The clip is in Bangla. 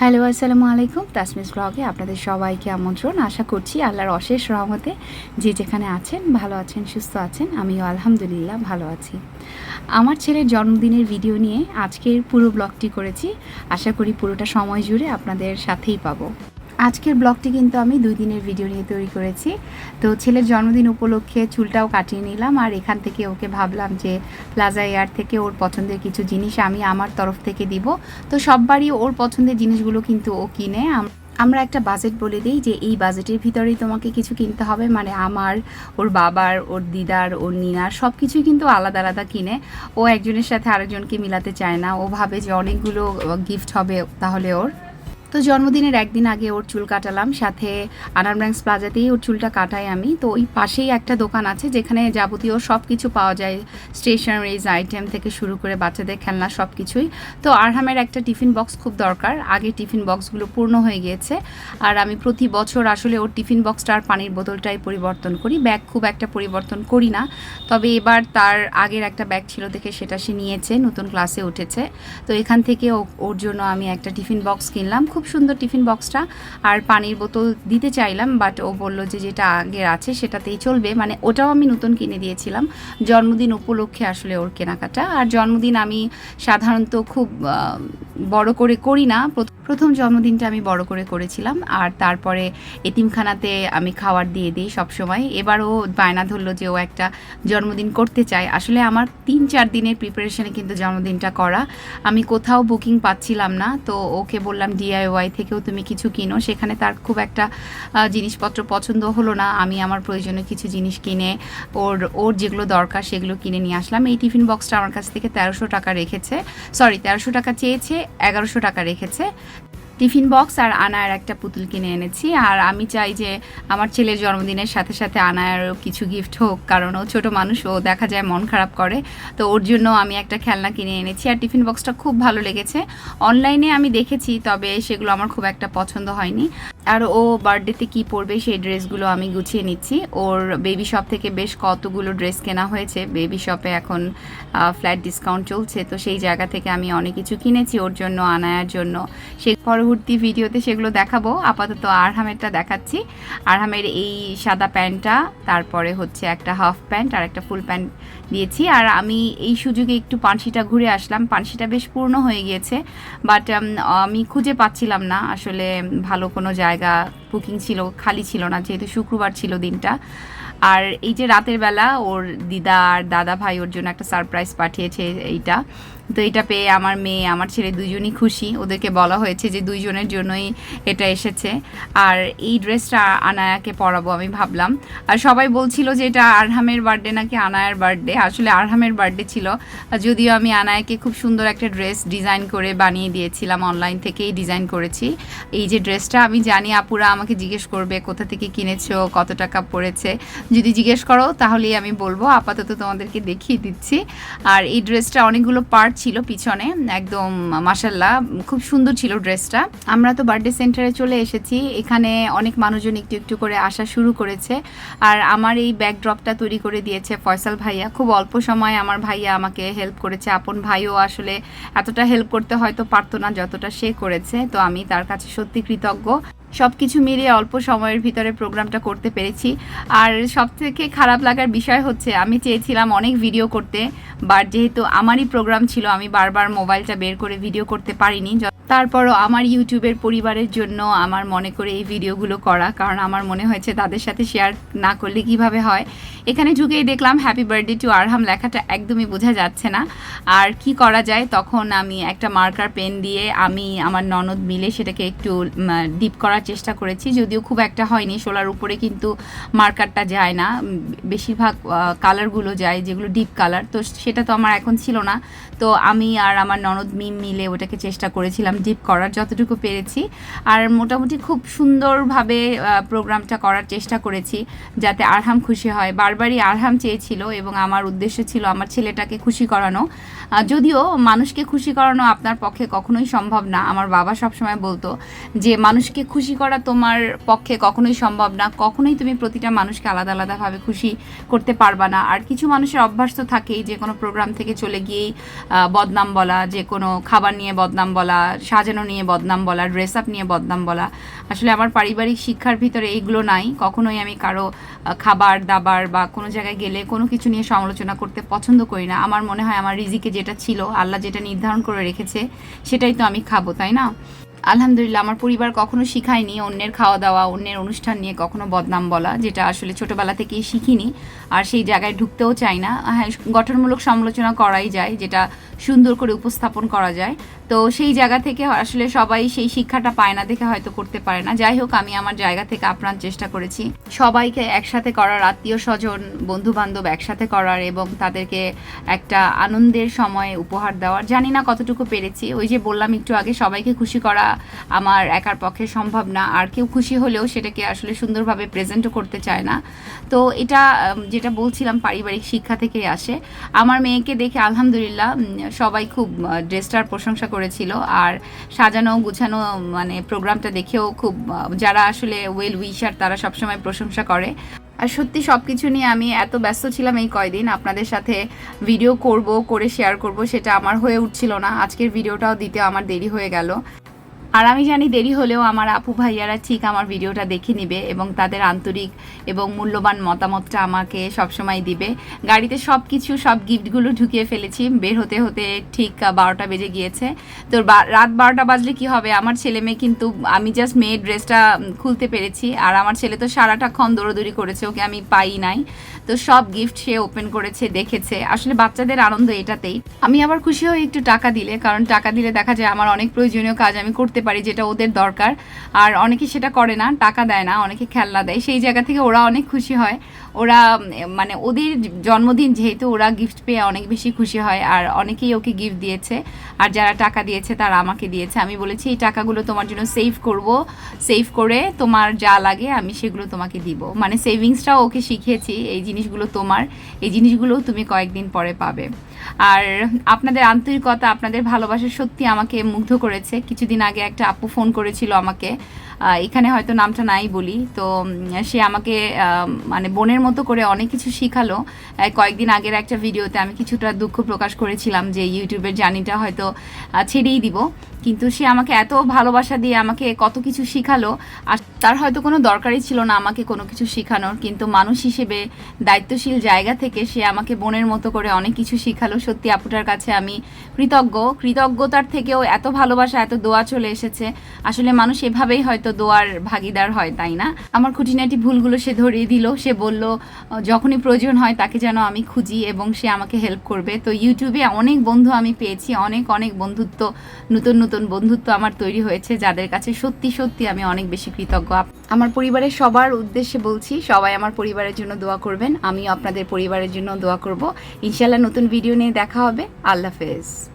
হ্যালো, আসসালামু আলাইকুম। তাসমিস ব্লগে আপনাদের সবাইকে আমন্ত্রণ। আশা করছি আল্লাহর অশেষ রহমতে যে যেখানে আছেন, ভালো আছেন, সুস্থ আছেন, আমিও আলহামদুলিল্লাহ ভালো আছি। আমার ছেলের জন্মদিনের ভিডিও নিয়ে আজকের পুরো ব্লগটি করেছি। আশা করি পুরোটা সময় জুড়ে আপনাদের সাথেই পাবো। আজকের ব্লগটি কিন্তু আমি দুই দিনের ভিডিও নিয়ে তৈরি করেছি। তো ছেলের জন্মদিন উপলক্ষে চুলটাও কাটিয়ে নিলাম আর এখান থেকে ওকে ভাবলাম যে প্লাজা এয়ার থেকে ওর পছন্দের কিছু জিনিস আমি আমার তরফ থেকে দিব। তো সববারই ওর পছন্দের জিনিসগুলো কিন্তু ও কিনে। আমরা একটা বাজেট বলে দিই যে এই বাজেটের ভিতরেই তোমাকে কিছু কিনতে হবে। মানে আমার, ওর বাবার, ওর দিদার, ওর নিনার সব কিছুই কিন্তু আলাদা আলাদা কিনে। ও একজনের সাথে আরেকজনকে মিলাতে চায় না। ও ভাবে যে অনেকগুলো গিফট হবে তাহলে ওর। তো জন্মদিনের একদিন আগে ওর চুল কাটালাম, সাথে আনার প্লাজাতেই ওর চুলটা কাটাই আমি। তো ওই পাশেই একটা দোকান আছে, যেখানে যাবতীয় সব কিছু পাওয়া যায় স্টেশনারিজ আইটেম থেকে শুরু করে বাচ্চাদের খেলনা সব কিছুই তো আরহামের একটা টিফিন বক্স খুব দরকার, আগে টিফিন বক্সগুলো পূর্ণ হয়ে গিয়েছে। আর আমি প্রতি বছর আসলে ওর টিফিন বক্সটা আর পানির বোতলটাই পরিবর্তন করি ব্যাগ খুব একটা পরিবর্তন করি না। তবে এবার তার আগের একটা ব্যাগ ছিল দেখে সেটা সে নিয়েছে, নতুন ক্লাসে উঠেছে। তো এখান থেকে ওর জন্য আমি একটা টিফিন বক্স কিনলাম খুব সুন্দর টিফিন বক্সটা আর পানির বোতল দিতে চাইলাম বাট ও বলল যে যেটা আগের আছে সেটাতেই চলবে। মানে ওটাও আমি নতুন কিনে দিয়েছিলাম। জন্মদিন উপলক্ষে আসলে ওর কেনাকাটা। আর জন্মদিন আমি সাধারণত খুব বড় করে করি না। প্রথ- প্রথম জন্মদিনটা আমি বড় করে করেছিলাম। আর তারপরে এতিমখানাতে আমি খাবার দিয়ে দিই সবসময়। এবারও বায়না ধরলো যে ও একটা জন্মদিন করতে চায়। আসলে আমার তিন চার দিনের প্রিপারেশনে কিন্তু জন্মদিনটা করা। আমি কোথাও বুকিং পাচ্ছিলাম না। তো ওকে বললাম ডিআইওয়াই থেকেও তুমি কিছু কিনো। সেখানে তার খুব একটা জিনিসপত্র পছন্দ হলো না। আমি আমার প্রয়োজনীয় কিছু জিনিস কিনে ওর ওর যেগুলো দরকার সেগুলো কিনে নিয়ে আসলাম। এই টিফিন বক্সটা আমার কাছ থেকে তেরোশো টাকা রেখেছে। সরি, তেরোশো টাকা চেয়েছে, এগারোশো টাকা রেখেছে। টিফিন বক্স আর আনায়ার একটা পুতুল কিনে এনেছি। আর আমি চাই যে আমার ছেলের জন্মদিনের সাথে সাথে আনায়ারও কিছু গিফট হোক, কারণ ও ছোটো মানুষ, ও দেখা যায় মন খারাপ করে। তো ওর জন্য আমি একটা খেলনা কিনে এনেছি আর টিফিন বক্সটা খুব ভালো লেগেছে। অনলাইনে আমি দেখেছি, তবে সেগুলো আমার খুব একটা পছন্দ হয়নি। আর ও বার্থডেতে কি পরবে সেই ড্রেসগুলো আমি গুছিয়ে নিচ্ছি। ওর বেবি শপ থেকে বেশ কতগুলো ড্রেস কেনা হয়েছে। বেবি শপে এখন ফ্ল্যাট ডিসকাউন্ট চলছে। তো সেই জায়গা থেকে আমি অনেক কিছু কিনেছি ওর জন্য, আনায়ার জন্য। সে পরবর্তী ভিডিওতে সেগুলো দেখাবো। আপাতত আরহামেরটা দেখাচ্ছি। আরহামের এই সাদা প্যান্টটা, তারপরে হচ্ছে একটা হাফ প্যান্ট আর একটা ফুল প্যান্ট দিয়েছি। আর আমি এই সুযোগে একটু পানসিটা ঘুরে আসলাম। পানসিটা বেশ পূর্ণ হয়ে গিয়েছে। বাট আমি খুঁজে পাচ্ছিলাম না। আসলে ভালো কোনো জায়গা が বুকিং ছিল, খালি ছিল না, যেহেতু শুক্রবার ছিল দিনটা। আর এই যে রাতের বেলা ওর দিদা আর দাদা ভাই ওর জন্য একটা সারপ্রাইজ পাঠিয়েছে এইটা। তো এটা পেয়ে আমার মেয়ে, আমার ছেলে দুজনই খুশি। ওদেরকে বলা হয়েছে যে দুইজনের জন্যই এটা এসেছে। আর এই ড্রেসটা আনায়াকে পরাবো আমি ভাবলাম। আর সবাই বলছিল যে এটা আরহামের বার্থডে নাকি আনায়ার বার্থডে আসলে আরহামের বার্থডে ছিল। যদিও আমি আনায়াকে খুব সুন্দর একটা ড্রেস ডিজাইন করে বানিয়ে দিয়েছিলাম অনলাইন থেকেই ডিজাইন করেছি। এই যে ড্রেসটা আমি জানি আপুরা আমাকে জিজ্ঞেস করবে, কোথা থেকে কিনেছো, কত টাকা পড়েছে? যদি জিজ্ঞেস করো, তাহলেই আমি বলব। আপাতত তোমাদেরকে দেখিয়ে দিচ্ছি। আর এই ড্রেসটা অনেকগুলো পার্ট ছিল পিছনে, একদম মাসাল্লাহ খুব সুন্দর ছিল ড্রেসটা। আমরা তো বার্থডে সেন্টারে চলে এসেছি। এখানে অনেক মানুষজন একটু একটু করে আসা শুরু করেছে। আর আমার এই ব্যাকড্রপটা তৈরি করে দিয়েছে ফয়সাল ভাইয়া। খুব অল্প সময় আমার ভাইয়া আমাকে হেল্প করেছে। আপন ভাইও আসলে এতটা হেল্প করতে হয়তো পারতো না যতটা সে করেছে। তো আমি তার কাছে সত্যি কৃতজ্ঞ। সব কিছু মিলিয়ে অল্প সময়ের ভিতরে প্রোগ্রামটা করতে পেরেছি। আর সব থেকে খারাপ লাগার বিষয় হচ্ছে, আমি চেয়েছিলাম অনেক ভিডিও করতে বাট যেহেতু আমারই প্রোগ্রাম ছিল, আমি বারবার মোবাইলটা বের করে ভিডিও করতে পারিনি। তারপরও আমার ইউটিউবের পরিবারের জন্য আমার মনে করে এই ভিডিওগুলো করা, কারণ আমার মনে হয়েছে তাদের সাথে শেয়ার না করলে কীভাবে হয়? এখানে ঢুকেই দেখলাম হ্যাপি বার্থডে টু আরহাম লেখাটা একদমই বোঝা যাচ্ছে না। আর কি করা যায়? তখন আমি একটা মার্কার পেন দিয়ে আমি আমার ননদ মিলে সেটাকে একটু ডিপ করার চেষ্টা করেছি। যদিও খুব একটা হয়নি শোলার উপরে কিন্তু মার্কারটা যায় না। বেশিরভাগ কালারগুলো যায়, যেগুলো ডিপ কালার তো সেটা তো আমার এখন ছিল না। তো আমি আর আমার ননদ মিম মিলে ওটাকে চেষ্টা করেছিলাম ডিপ করার যতটুকু পেরেছি। আর মোটামুটি খুব সুন্দরভাবে প্রোগ্রামটা করার চেষ্টা করেছি যাতে আরহাম খুশি হয়। বারবারই আরহাম চেয়েছিল এবং আমার উদ্দেশ্য ছিল আমার ছেলেটাকে খুশি করানো। যদিও মানুষকে খুশি করানো আপনার পক্ষে কখনোই সম্ভব না। আমার বাবা সবসময় বলতো যে, মানুষকে খুশি করা তোমার পক্ষে কখনোই সম্ভব না। কখনোই তুমি প্রতিটা মানুষকে আলাদা আলাদাভাবে খুশি করতে পারবা না। আর কিছু মানুষের অভ্যাস তো থাকেই যে কোনো প্রোগ্রাম থেকে চলে গিয়েই বদনাম বলা, যে কোনো খাবার নিয়ে বদনাম বলা সাজানো নিয়ে, বদনাম বলা ড্রেস আপ নিয়ে, বদনাম বলা। আসলে আমার পারিবারিক শিক্ষার ভিতরে এইগুলো নাই। কখনোই আমি কারও খাবার, দাবার বা কোনো জায়গায় গেলে কোনো কিছু নিয়ে সমালোচনা করতে পছন্দ করি না। আমার মনে হয় আমার রিজিকে যেটা ছিল, আল্লাহ যেটা নির্ধারণ করে রেখেছে, সেটাই তো আমি খাব, তাই না? আলহামদুলিল্লাহ, আমার পরিবার কখনো শিখায়নি অন্যের খাওয়া দাওয়া, অন্যের অনুষ্ঠান নিয়ে কখনো বদনাম বলা, যেটা আসলে ছোটবেলা থেকেই শিখিনি। আর সেই জায়গায় ঢুকতেও চাই না। হ্যাঁ গঠনমূলক সমালোচনা করাই যায়, যেটা সুন্দর করে উপস্থাপন করা যায়। তো সেই জায়গা থেকে আসলে সবাই সেই শিক্ষাটা পায় না, দেখে হয়তো করতে পারে না। যাই হোক, আমি আমার জায়গা থেকে আপ্রাণ চেষ্টা করেছি। সবাইকে একসাথে করার, আত্মীয় স্বজন বন্ধু বান্ধব একসাথে করার এবং তাদেরকে একটা আনন্দের সময় উপহার দেওয়ার। জানি না কতটুকু পেরেছি। ওই যে বললাম একটু আগে, সবাইকে খুশি করা আমার একার পক্ষে সম্ভব না। আর কেউ খুশি হলেও সেটাকে আসলে সুন্দরভাবে প্রেজেন্টও করতে চায় না। তো এটা যেটা বলছিলাম, পারিবারিক শিক্ষা থেকেই আসে। আমার মেয়েকে দেখে আলহামদুলিল্লাহ সবাই খুব ড্রেসটার প্রশংসা করেছিল। আর সাজানো, গুছানো মানে প্রোগ্রামটা দেখেও খুব যারা আসলে ওয়েল উইশার তারা সবসময় প্রশংসা করে। আর সত্যি সব কিছু নিয়ে আমি এত ব্যস্ত ছিলাম এই কয়দিন। আপনাদের সাথে ভিডিও করব, করে শেয়ার করব, সেটা আমার হয়ে উঠছিল না। আজকের ভিডিওটাও দিতে আমার দেরি হয়ে গেল। আর আমি জানি দেরি হলেও আমার আপু ভাইয়ারা ঠিক আমার ভিডিওটা দেখে নিবে এবং তাদের আন্তরিক এবং মূল্যবান মতামতটা আমাকে সবসময় দিবে। গাড়িতে সব কিছু সব গিফটগুলো ঢুকিয়ে ফেলেছি। বের হতে হতে ঠিক বারোটা বেজে গিয়েছে। তো রাত বারোটা বাজলে কি হবে? আমার ছেলে মেয়ে কিন্তু, আমি জাস্ট মেয়ের ড্রেসটা খুলতে পেরেছি। আর আমার ছেলে তো সারাটাক্ষণ দৌড়োদৌড়ি করেছে, ওকে আমি পাই নাই। তো সব গিফট সে ওপেন করেছে, দেখেছে। আসলে বাচ্চাদের আনন্দ এটাতেই। আমি আবার খুশি হই একটু টাকা দিলে, কারণ টাকা দিলে দেখা যায় আমার অনেক প্রয়োজনীয় কাজ আমি করতে পারি যেটা ওদের দরকার। আর অনেকে সেটা করে না, টাকা দেয় না, অনেকে খেলনা দেয়। সেই জায়গা থেকে ওরা অনেক খুশি হয়। ওরা মানে ওদের জন্মদিন যেহেতু ওরা গিফট পেয়ে অনেক বেশি খুশি হয়, আর অনেকেই ওকে গিফট দিয়েছে। আর যারা টাকা দিয়েছে তারা আমাকে দিয়েছে। আমি বলেছি, এই টাকাগুলো তোমার জন্য সেভ করব। সেভ করে তোমার যা লাগে আমি সেগুলো তোমাকে দিব। মানে সেভিংসটাও ওকে শিখিয়েছি, এই জিনিসগুলো তোমার, এই জিনিসগুলোও তুমি কয়েকদিন পরে পাবে। আর আপনাদের আন্তরিকতা, আপনাদের ভালোবাসা সত্যি আমাকে মুগ্ধ করেছে। কিছুদিন আগে একটা আপু ফোন করেছিল আমাকে এখানে হয়তো নামটা নাই বলি, তো সে আমাকে মানে বোনের মতো করে অনেক কিছু শিখালো। কয়েকদিন আগের একটা ভিডিওতে আমি কিছুটা দুঃখ প্রকাশ করেছিলাম যে ইউটিউবের জার্নিটা হয়তো ছেড়েই দিব। কিন্তু সে আমাকে এত ভালোবাসা দিয়ে আমাকে কত কিছু শিখালো। আর তার হয়তো কোনো দরকারই ছিল না আমাকে কোনো কিছু শেখানোর, কিন্তু মানুষ হিসেবে দায়িত্বশীল জায়গা থেকে সে আমাকে বোনের মতো করে অনেক কিছু শিখালো। সত্যি আপুটার কাছে আমি কৃতজ্ঞ। কৃতজ্ঞতার থেকেও এত ভালোবাসা, এত দোয়া চলে এসেছে। আসলে মানুষ এভাবেই হয়তো দোয়ার ভাগিদার হয়, তাই না? আমার খুঁটিনাটি ভুলগুলো সে ধরিয়ে দিল, সে বলল, যখনই প্রয়োজন হয় তাকে যেন আমি খুঁজি এবং সে আমাকে হেল্প করবে। তো ইউটিউবে অনেক বন্ধু আমি পেয়েছি, অনেক অনেক বন্ধুত্ব, নতুন নতুন বন্ধুত্ব আমার তৈরি হয়েছে, যাদের কাছে সত্যি সত্যি আমি অনেক বেশি কৃতজ্ঞ। আপ- আমার পরিবারের সবার উদ্দেশ্যে বলছি, সবাই আমার পরিবারের জন্য দোয়া করবেন। আমিও আপনাদের পরিবারের জন্য দোয়া করব। ইনশাল্লাহ নতুন ভিডিও নিয়ে দেখা হবে। আল্লাহ হাফেজ।